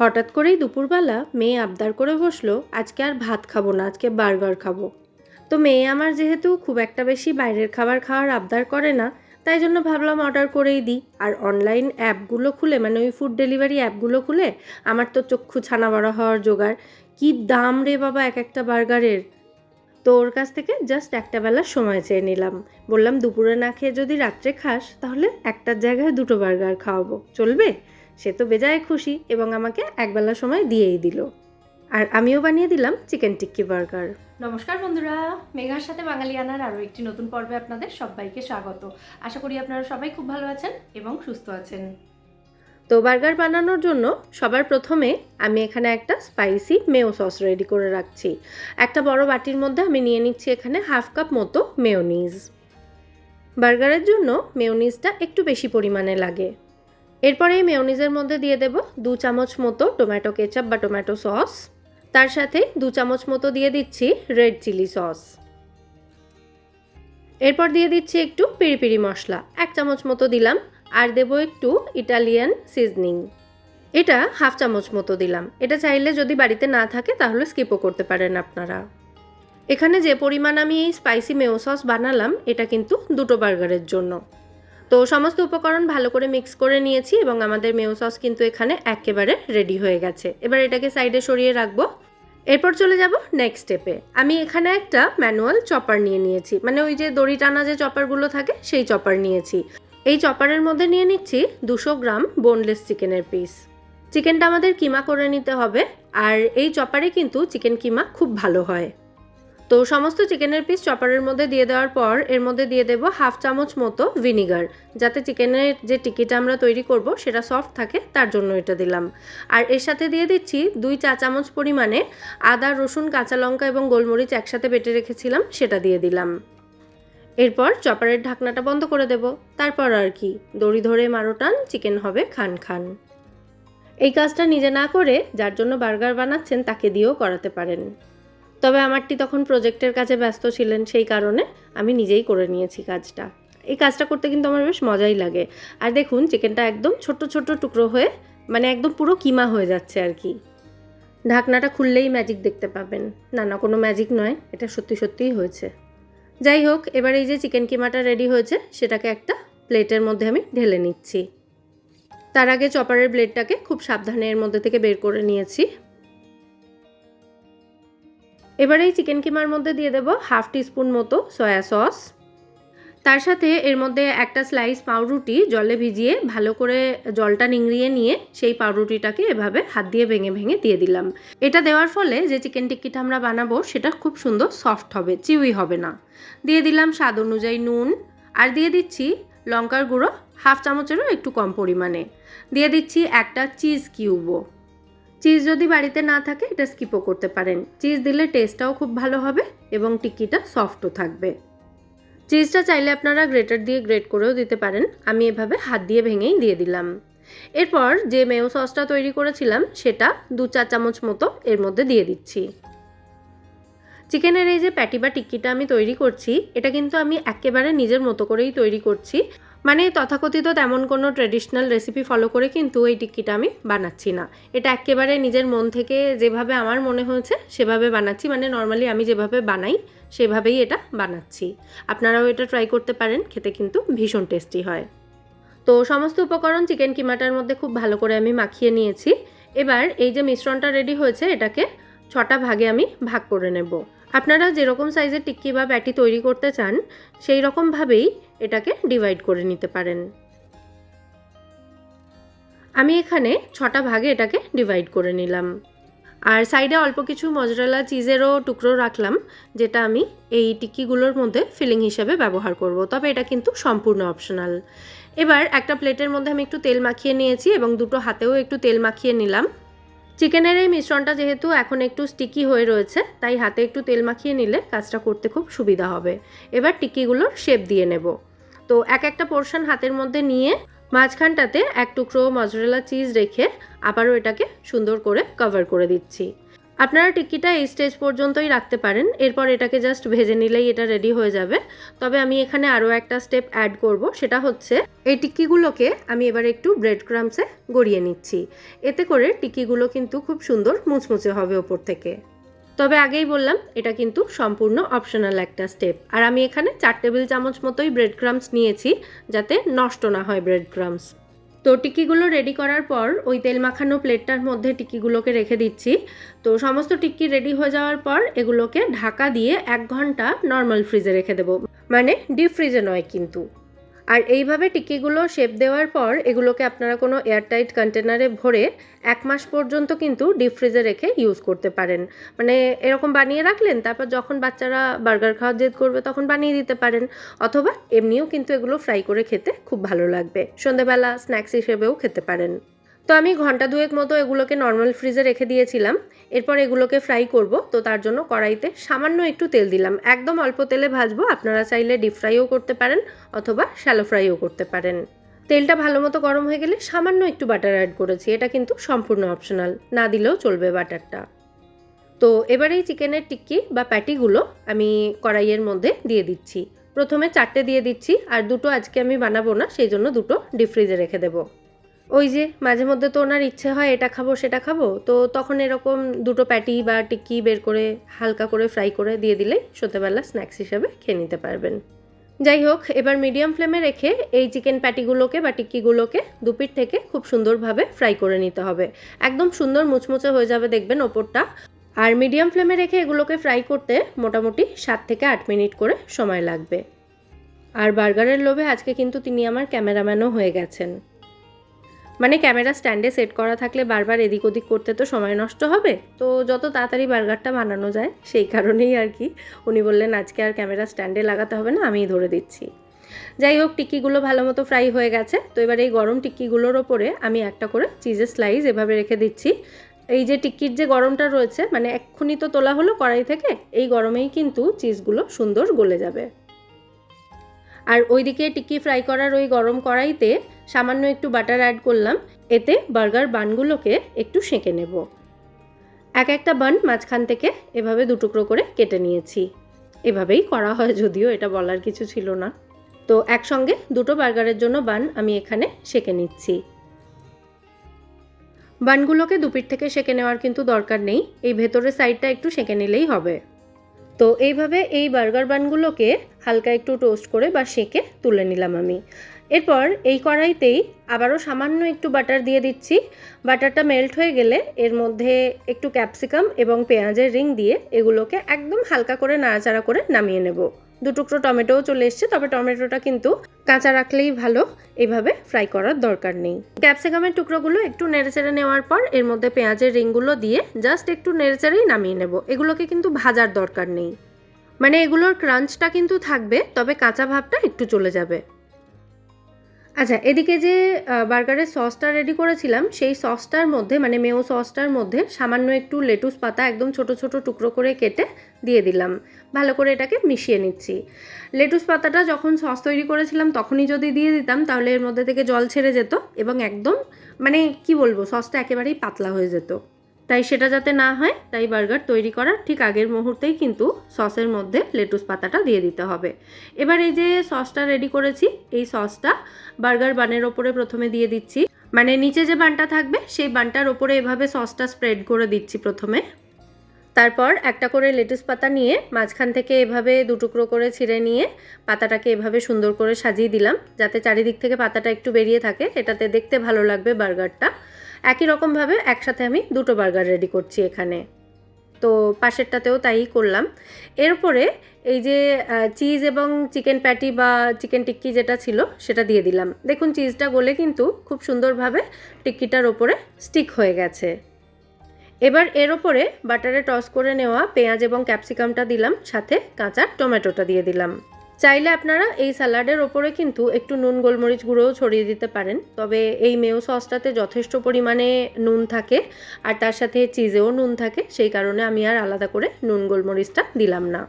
হঠাৎ করেই দুপুরবেলা মেয়ে আবদার করে বসল, আজকে আর ভাত খাব না, আজকে বার্গার খাব। তো মেয়ে আমার যেহেতু খুব একটা বেশি বাইরের খাবার খাওয়ার আবদার করে না, তাই জন্য ভাবলাম অর্ডার করেই দিই। আর অনলাইন অ্যাপগুলো খুলে মানে ওই ফুড ডেলিভারি অ্যাপগুলো খুলে, আমার তো চক্ষু ছানা বড় হওয়ার জোগাড়। কি দাম রে বাবা এক একটা বার্গারের? তো ওর কাছ থেকে জাস্ট একটা বেলার সময় চেয়ে নিলাম। বললাম, দুপুরে না খেয়ে যদি রাত্রে খাস, তাহলে একটার জায়গায় দুটো বার্গার খাওয়াবো। চলবে? সে তো বেজায় খুশি এবং আমাকে একবেলা সময় দিয়েই দিল। আর আমিও বানিয়ে দিলাম চিকেন টিক্কি বার্গার। নমস্কার বন্ধুরা মেঘার সাথে বাঙালিয়ানার আরও একটি নতুন পর্বে আপনাদের সবাইকে স্বাগত। আশা করি আপনারা সবাই খুব ভালো আছেন এবং সুস্থ আছেন। তো বার্গার বানানোর জন্য সবার প্রথমে আমি এখানে একটা স্পাইসি মেও সস রেডি করে রাখছি। একটা বড় বাটির মধ্যে আমি নিয়ে নিচ্ছি এখানে হাফ কাপ মতো মেয়োনিজ। বার্গারের জন্য মেয়োনিজটা একটু বেশি পরিমাণে লাগে। এরপরে এই মেয়োনিজের মধ্যে দিয়ে দেব দু চামচ মতো টমেটো কেচাপ বা টমেটো সস তার সাথে দু চামচ মতো দিয়ে দিচ্ছি রেড চিলি সস এরপর দিয়ে দিচ্ছি একটু পিরি পিরি মশলা, এক চামচ মতো দিলাম। আর দেবো একটু ইটালিয়ান সিজনিং এটা হাফ চামচ মতো দিলাম। এটা চাইলে যদি বাড়িতে না থাকে তাহলে স্কিপও করতে পারেন আপনারা। এখানে যে পরিমাণ আমি এই স্পাইসি মেও সস বানালাম, এটা কিন্তু দুটো বার্গারের জন্য। তো সমস্ত উপকরণ ভালো করে মিক্স করে নিয়েছি এবং আমাদের মেও সস কিন্তু এখানে একেবারে রেডি হয়ে গেছে। এবার এটাকে সাইডে সরিয়ে রাখব। এরপর চলে যাব নেক্সট স্টেপে আমি এখানে একটা ম্যানুয়াল চপার নিয়ে নিয়েছি। মানে ওই যে দড়ি টানা যে চপারগুলো থাকে, সেই চপার নিয়েছি। এই চপারের মধ্যে নিয়ে নিচ্ছি দুশো গ্রাম বোনলেস চিকেনের পিস চিকেনটা আমাদের কিমা করে নিতে হবে। আর এই চপারে কিন্তু চিকেন কিমা খুব ভালো হয়। তো সমস্ত চিকেনের পিস চপারের মধ্যে দিয়ে দেওয়ার পর এর মধ্যে দিয়ে দেবো হাফ চামচ মতো ভিনিগার যাতে চিকেনের যে টিকিটা আমরা তৈরি করব সেটা সফট থাকে, তার জন্য এটা দিলাম। আর এর সাথে দিয়ে দিচ্ছি দুই চা চামচ পরিমাণে আদা, রসুন, কাঁচা লঙ্কা এবং গোলমরিচ একসাথে বেটে রেখেছিলাম, সেটা দিয়ে দিলাম। এরপর চপারের ঢাকনাটা বন্ধ করে দেব। তারপর আর কি, দড়ি ধরে মারো টান চিকেন হবে খান খান। এই কাজটা নিজে না করে, যার জন্য বার্গার বানাচ্ছেন তাকে দিয়েও করাতে পারেন। তবে আমারটি তখন প্রজেক্টের কাজে ব্যস্ত ছিলেন সেই কারণে আমি নিজেই করে নিয়েছি কাজটা। এই কাজটা করতে কিন্তু আমার বেশ মজাই লাগে। আর দেখুন চিকেনটা একদম ছোট ছোট টুকরো হয়ে মানে একদম পুরো কিমা হয়ে যাচ্ছে আর কি। ঢাকনাটা খুললেই ম্যাজিক দেখতে পাবেন। না না, কোনো ম্যাজিক নয়, এটা সত্যি, সত্যিই হয়েছে। যাই হোক, এবার এই যে চিকেন কিমাটা রেডি হয়েছে, সেটাকে একটা প্লেটের মধ্যে আমি ঢেলে নিচ্ছি। তার আগে চপারের ব্লেডটাকে খুব সাবধানে এর মধ্যে থেকে বের করে নিয়েছি। এবার এই চিকেন কিমার মধ্যে দিয়ে দেবো হাফ টিস্পুন মতো সয়া সস তার সাথে এর মধ্যে একটা স্লাইস পাউরুটি জলে ভিজিয়ে ভালো করে জলটা নিংড়িয়ে নিয়ে সেই পাউরুটিটাকে এভাবে হাত দিয়ে ভেঙে ভেঙে দিয়ে দিলাম। এটা দেওয়ার ফলে যে চিকেন টিক্কিটা আমরা বানাবো সেটা খুব সুন্দর সফট হবে চিউই হবে না। দিয়ে দিলাম স্বাদ অনুযায়ী নুন আর দিয়ে দিচ্ছি লঙ্কার গুঁড়ো হাফ চামচেরও একটু কম পরিমাণে। দিয়ে দিচ্ছি একটা চিজ কিউবও চিজ যদি বাড়িতে না থাকে, এটা স্কিপও করতে পারেন। চিজ দিলে টেস্টটাও খুব ভালো হবে এবং টিক্কিটা সফটও থাকবে। চিজটা চাইলে আপনারা গ্রেটার দিয়ে গ্রেট করেও দিতে পারেন। আমি এভাবে হাত দিয়ে ভেঙেই দিয়ে দিলাম। এরপর যে মেও সসটা তৈরি করেছিলাম, সেটা দু চা চামচ মতো এর মধ্যে দিয়ে দিচ্ছি। চিকেনের এই যে প্যাটি বা টিক্কিটা আমি তৈরি করছি, এটা কিন্তু আমি একেবারে নিজের মতো করেই তৈরি করছি। মানে তথাকথিত তেমন কোনো ট্রেডিশনাল রেসিপি ফলো করে কিন্তু এই টিক্কিটা আমি বানাচ্ছি না। এটা একেবারে নিজের মন থেকে যেভাবে আমার মনে হয়েছে, সেভাবে বানাচ্ছি। মানে নর্মালি আমি যেভাবে বানাই, সেভাবেই এটা বানাচ্ছি। আপনারাও এটা ট্রাই করতে পারেন, খেতে কিন্তু ভীষণ টেস্টি হয়। তো সমস্ত উপকরণ চিকেন কিমাটার মধ্যে খুব ভালো করে আমি মাখিয়ে নিয়েছি। এবার এই যে মিশ্রণটা রেডি হয়েছে, এটাকে ছটা ভাগে আমি ভাগ করে নেব। আপনারা যেরকম সাইজের টিক্কি বা ব্যাটি তৈরি করতে চান, সেই রকমভাবেই এটাকে ডিভাইড করে নিতে পারেন। আমি এখানে ছটা ভাগে এটাকে ডিভাইড করে নিলাম। আর সাইডে অল্প কিছু মজরালা চিজেরও টুকরো রাখলাম, যেটা আমি এই টিক্কিগুলোর মধ্যে ফিলিং হিসেবে ব্যবহার করব। তবে এটা কিন্তু সম্পূর্ণ অপশনাল এবার একটা প্লেটের মধ্যে আমি একটু তেল মাখিয়ে নিয়েছি এবং দুটো হাতেও একটু তেল মাখিয়ে নিলাম। চিকেনের এই মিশ্রণটা যেহেতু এখন একটু স্টিকি হয়ে রয়েছে, তাই হাতে একটু তেল মাখিয়ে নিলে কাজটা করতে খুব সুবিধা হবে। এবার টিকিগুলোর শেপ দিয়ে নেব। তো এক একটা পোর্শন হাতের মধ্যে নিয়ে মাঝখানটাতে এক টুকরো মজরেলা চিজ রেখে আবারও এটাকে সুন্দর করে কভার করে দিচ্ছি। আপনারা টিক্কিটা এই স্টেজ পর্যন্তই রাখতে পারেন। এরপর এটাকে জাস্ট ভেজে নিলেই এটা রেডি হয়ে যাবে। তবে আমি এখানে আরও একটা স্টেপ অ্যাড করব, সেটা হচ্ছে এই টিক্কিগুলোকে আমি এবার একটু ব্রেড ক্রামসে গড়িয়ে নিচ্ছি। এতে করে টিক্কিগুলো কিন্তু খুব সুন্দর মুচমুচে হবে ওপর থেকে। তবে আগেই বললাম, এটা কিন্তু সম্পূর্ণ অপশনাল একটা স্টেপ আর আমি এখানে চার টেবিল চামচ মতোই ব্রেড ক্রামস নিয়েছি, যাতে নষ্ট না হয় ব্রেড ক্রামস তো টিকিগুলো রেডি করার পর ওই তেল মাখানো প্লেটটার মধ্যে টিকিগুলোকে রেখে দিচ্ছি। তো সমস্ত টিক্কি রেডি হয়ে যাওয়ার পর এগুলোকে ঢাকা দিয়ে এক ঘণ্টা নর্মাল ফ্রিজে রেখে দেবো। মানে ডিপ ফ্রিজে নয় কিন্তু। আর এইভাবে টিকিগুলো শেপ দেওয়ার পর এগুলোকে আপনারা কোনো এয়ারটাইট কন্টেনারে ভরে এক মাস পর্যন্ত কিন্তু ডিপ ফ্রিজে রেখে ইউজ করতে পারেন। মানে এরকম বানিয়ে রাখলেন, তারপর যখন বাচ্চারা বার্গার খাওয়ার জেদ করবে তখন বানিয়ে দিতে পারেন, অথবা এমনিও কিন্তু এগুলো ফ্রাই করে খেতে খুব ভালো লাগবে। সন্ধেবেলা স্ন্যাক্স হিসেবেও খেতে পারেন। তো আমি ঘণ্টা দুয়েক মতো এগুলোকে নর্মাল ফ্রিজে রেখে দিয়েছিলাম। এরপর এগুলোকে ফ্রাই করব, তো তার জন্য কড়াইতে সামান্য একটু তেল দিলাম। একদম অল্প তেলে ভাজবো, আপনারা চাইলে ডিপ ফ্রাইও করতে পারেন অথবা শ্যালো ফ্রাইও করতে পারেন। তেলটা ভালো মতো গরম হয়ে গেলে সামান্য একটু বাটার অ্যাড করেছি, এটা কিন্তু সম্পূর্ণ অপশনাল না দিলেও চলবে বাটারটা। তো এবার এই চিকেনের টিক্কি বা প্যাটিগুলো আমি কড়াইয়ের মধ্যে দিয়ে দিচ্ছি। প্রথমে চারটে দিয়ে দিচ্ছি, আর দুটো আজকে আমি বানাবো না, সেই জন্য দুটো ডিপ ফ্রিজে রেখে দেবো। ওই যে মাঝে মধ্যে তো ওনার ইচ্ছে হয় এটা খাব, সেটা খাব। তো তখন এরকম দুটো প্যাটি বা টিক্কি বের করে হালকা করে ফ্রাই করে দিয়ে দিলেই সন্ধ্যেবেলা স্ন্যাক্স হিসেবে খেয়ে নিতে পারবেন। যাই হোক, এবার মিডিয়াম ফ্লেমে রেখে এই চিকেন প্যাটিগুলোকে বা টিক্কিগুলোকে দুপিট থেকে খুব সুন্দরভাবে ফ্রাই করে নিতে হবে। একদম সুন্দর মুচমুচে হয়ে যাবে দেখবেন ওপরটা। আর মিডিয়াম ফ্লেমে রেখে এগুলোকে ফ্রাই করতে মোটামুটি সাত থেকে আট মিনিট করে সময় লাগবে। আর বার্গারের লোভে আজকে কিন্তু তিনি আমার ক্যামেরাম্যানও হয়ে গেছেন। মানে ক্যামেরা স্ট্যান্ডে সেট করা থাকলে বারবার এদিক ওদিক করতে তো সময় নষ্ট হবে। তো যত তাড়াতাড়ি বার্গারটা বানানো যায়, সেই কারণেই আর কি উনি বললেন, আজকে আর ক্যামেরা স্ট্যান্ডে লাগাতে হবে না, আমিই ধরে দিচ্ছি। যাই হোক টিক্কিগুলো ভালো মতো ফ্রাই হয়ে গেছে। তো এবার এই গরম টিক্কিগুলোর ওপরে আমি একটা করে চিজের স্লাইস এভাবে রেখে দিচ্ছি। এই যে টিক্কির যে গরমটা রয়েছে মানে এক্ষুনি তো তোলা হলো কড়াই থেকে, এই গরমেই কিন্তু চিজগুলো সুন্দর গলে যাবে। আর ওইদিকে টিক্কি ফ্রাই করার ওই গরম কড়াইতে সামান্য একটু বাটার অ্যাড করলাম, এতে বার্গার বানগুলোকে একটু সেঁকে নেব। এক একটা বান মাঝখান থেকে এভাবে দুটুকরো করে কেটে নিয়েছি। এভাবেই করা হয়, যদিও এটা বলার কিছু ছিল না। তো একসঙ্গে দুটো বার্গারের জন্য বান আমি এখানে সেঁকে নিচ্ছি। বানগুলোকে দুপিট থেকে সেঁকে নেওয়ার কিন্তু দরকার নেই, এই ভেতরের সাইডটা একটু সেঁকে নিলেই হবে। তো এইভাবে এই বার্গার বানগুলোকে হালকা একটু টোস্ট করে বা সেঁকে তুলে নিলাম আমি। এরপর এই কড়াইতেই আবারও সামান্য একটু বাটার দিয়ে দিচ্ছি। বাটারটা মেল্ট হয়ে গেলে এর মধ্যে একটু ক্যাপসিকাম এবং পেঁয়াজের রিং দিয়ে এগুলোকে একদম হালকা করে নাড়াচাড়া করে নামিয়ে নেব। দু টুকরো টমেটোও চলে এসছে, তবে টমেটোটা কিন্তু কাঁচা রাখলেই ভালো এইভাবে ফ্রাই করার দরকার নেই। ক্যাপসিকামের টুকরোগুলো একটু নেড়েচেড়ে নেওয়ার পর এর মধ্যে পেঁয়াজের রিংগুলো দিয়ে জাস্ট একটু নেড়েচেড়েই নামিয়ে নেব। এগুলোকে কিন্তু ভাজার দরকার নেই। মানে এগুলোর ক্রাঞ্চটা কিন্তু থাকবে, তবে কাঁচা ভাবটা একটু চলে যাবে। আচ্ছা এদিকে যে বার্গারের সসটা রেডি করেছিলাম, সেই সসটার মধ্যে মানে মেও সসটার মধ্যে সামান্য একটু লেটুস পাতা একদম ছোট ছোট টুকরো করে কেটে দিয়ে দিলাম। ভালো করে এটাকে মিশিয়ে নিচ্ছি। লেটুস পাতাটা যখন সস তৈরি করেছিলাম, তখনই যদি দিয়ে দিতাম, তাহলে এর মধ্যে থেকে জল ছেড়ে যেত এবং একদম মানে কি বলব, সসটা একেবারেই পাতলা হয়ে যেত। তাই সেটা যাতে না হয়, তাই বার্গার তৈরি করার ঠিক আগের মুহূর্তেই কিন্তু সসের মধ্যে লেটুস পাতাটা দিয়ে দিতে হবে। এবার এই যে সসটা রেডি করেছি, এই সসটা বার্গার বানের ওপরে প্রথমে দিয়ে দিচ্ছি। মানে নিচে যে বানটা থাকবে, সেই বানটার ওপরে এভাবে সসটা স্প্রেড করে দিচ্ছি প্রথমে। তারপর একটা করে লেটুস পাতা নিয়ে মাঝখান থেকে এভাবে দুটুকরো করে ছিঁড়ে নিয়ে পাতাটাকে এভাবে সুন্দর করে সাজিয়ে দিলাম, যাতে চারিদিক থেকে পাতাটা একটু বেরিয়ে থাকে। এটাতে দেখতে ভালো লাগবে বার্গারটা। একই রকমভাবে একসাথে আমি দুটো বার্গার রেডি করছি এখানে। তো পাশেরটাতেও তাই করলাম। এরপরে এই যে চিজ এবং চিকেন প্যাটি বা চিকেন টিক্কি যেটা ছিল, সেটা দিয়ে দিলাম। দেখুন চিজটা গলে কিন্তু খুব সুন্দরভাবে টিক্কিটার ওপরে স্টিক হয়ে গেছে। এবার এর ওপরে বাটারে টস করে নেওয়া পেঁয়াজ এবং ক্যাপসিকামটা দিলাম, সাথে কাঁচা টমেটোটা দিয়ে দিলাম। চাইলে আপনারা এই স্যালাডের ওপরে কিন্তু একটু নুন, গোলমরিচ গুঁড়োও ছড়িয়ে দিতে পারেন। তবে এই মেও সসটাতে যথেষ্ট পরিমাণে নুন থাকে আর তার সাথে চিজেও নুন থাকে, সেই কারণে আমি আর আলাদা করে নুন, গোলমরিচটা দিলাম না।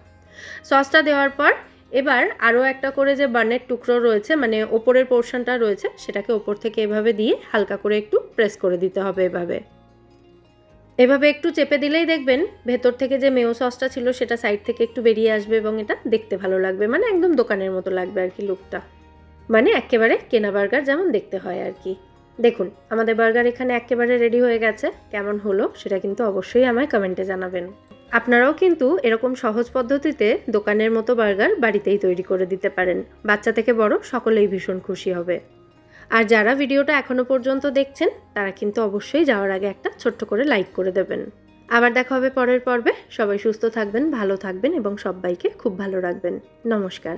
সসটা দেওয়ার পর এবার আরও একটা করে যে বানের টুকরো রয়েছে মানে ওপরের পোর্শনটা রয়েছে, সেটাকে ওপর থেকে এভাবে দিয়ে হালকা করে একটু প্রেস করে দিতে হবে এভাবে। এভাবে একটু চেপে দিলেই দেখবেন ভেতর থেকে যে মেও সসটা ছিল সেটা সাইড থেকে একটু বেরিয়ে আসবে এবং এটা দেখতে ভালো লাগবে। মানে একদম দোকানের মতো লাগবে আর কি লুকটা মানে একেবারে কেনা বার্গার যেমন দেখতে হয় আর কি। দেখুন, আমাদের বার্গার এখানে একেবারে রেডি হয়ে গেছে। কেমন হলো সেটা কিন্তু অবশ্যই আমায় কমেন্টে জানাবেন। আপনারাও কিন্তু এরকম সহজ পদ্ধতিতে দোকানের মতো বার্গার বাড়িতেই তৈরি করে দিতে পারেন। বাচ্চা থেকে বড় সকলেই ভীষণ খুশি হবে। আর যারা ভিডিওটা এখনও পর্যন্ত দেখছেন, তারা কিন্তু অবশ্যই যাওয়ার আগে একটা ছোট্ট করে লাইক করে দেবেন। আবার দেখা হবে পরের পর্বে। সবাই সুস্থ থাকবেন, ভালো থাকবেন এবং সবাইকে খুব ভালো রাখবেন। নমস্কার।